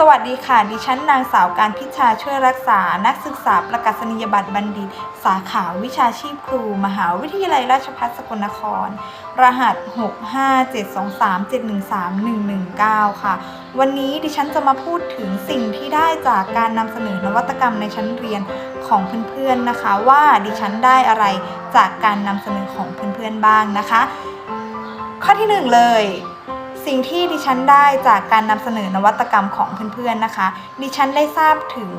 สวัสดีค่ะ ดิฉันนางสาวการพิชาช่วยรักษา นักศึกษาประกาศนียบัตรบัณฑิต สาขาวิชาชีพครู มหาวิทยาลัยราชภัฏสกลนคร รหัส 65723713119 ค่ะ วันนี้ดิฉันจะมาพูดถึงสิ่งที่ได้จากการนำเสนอนวัตกรรมในชั้นเรียนของเพื่อนๆนะคะ ว่าดิฉันได้อะไรจากการนำเสนอของเพื่อนๆบ้างนะคะ ข้อที่หนึ่งเลย สิ่งที่ดิฉันได้จากการนำเสนอนวัตกรรมของเพื่อนๆนะคะ ดิฉันได้ทราบถึง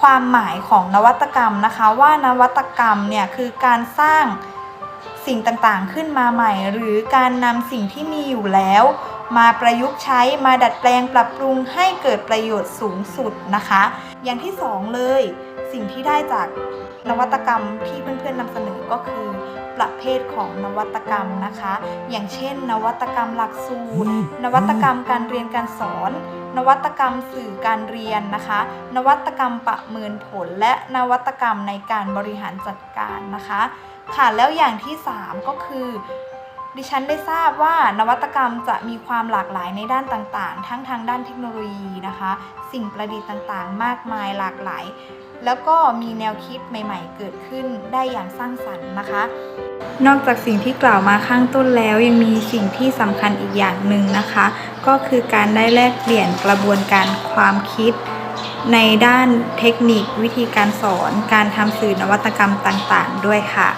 ความหมายของนวัตกรรมนะคะ ว่านวัตกรรมเนี่ยคือการสร้างสิ่งต่างๆขึ้นมาใหม่ หรือการนำสิ่งที่มีอยู่แล้ว มาประยุกต์ใช้มาดัดแปลงปรับปรุงให้เกิดประโยชน์สูงสุดนะคะ อย่างที่สองเลยสิ่งที่ได้จากนวัตกรรมที่เพื่อนๆนำเสนอก็คือประเภทของนวัตกรรมนะคะ อย่างเช่น นวัตกรรมหลักสูตร นวัตกรรมการเรียนการสอน นวัตกรรมสื่อการเรียนนะคะ นวัตกรรมประเมินผล และนวัตกรรมในการบริหารจัดการนะคะ ค่ะแล้วอย่างที่ 3 ก็คือ ดิฉันได้ทราบว่านวัตกรรมจะมีความหลากหลายในด้านต่างๆ ทั้งทางด้านเทคโนโลยีนะคะ สิ่งประดิษฐ์ต่างๆ มากมายหลากหลาย แล้วก็มีแนวคิดใหม่ๆ เกิดขึ้นได้อย่างสร้างสรรค์นะคะ นอกจากสิ่งที่กล่าวมาข้างต้นแล้วยังมีสิ่งที่สำคัญอีกอย่างหนึ่งนะคะ ก็คือการได้แลกเปลี่ยนกระบวนการความคิดในด้านเทคนิควิธีการสอน การทำสื่อนวัตกรรมต่างๆ ด้วยค่ะ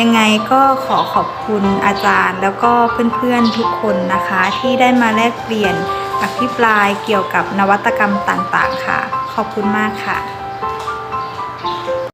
ยังไงก็ขอขอบคุณอาจารย์ แล้วก็เพื่อนๆทุกคนนะคะ ที่ได้มาแลกเปลี่ยนอภิปรายเกี่ยวกับนวัตกรรมต่างๆ ค่ะ ขอบคุณมากค่ะ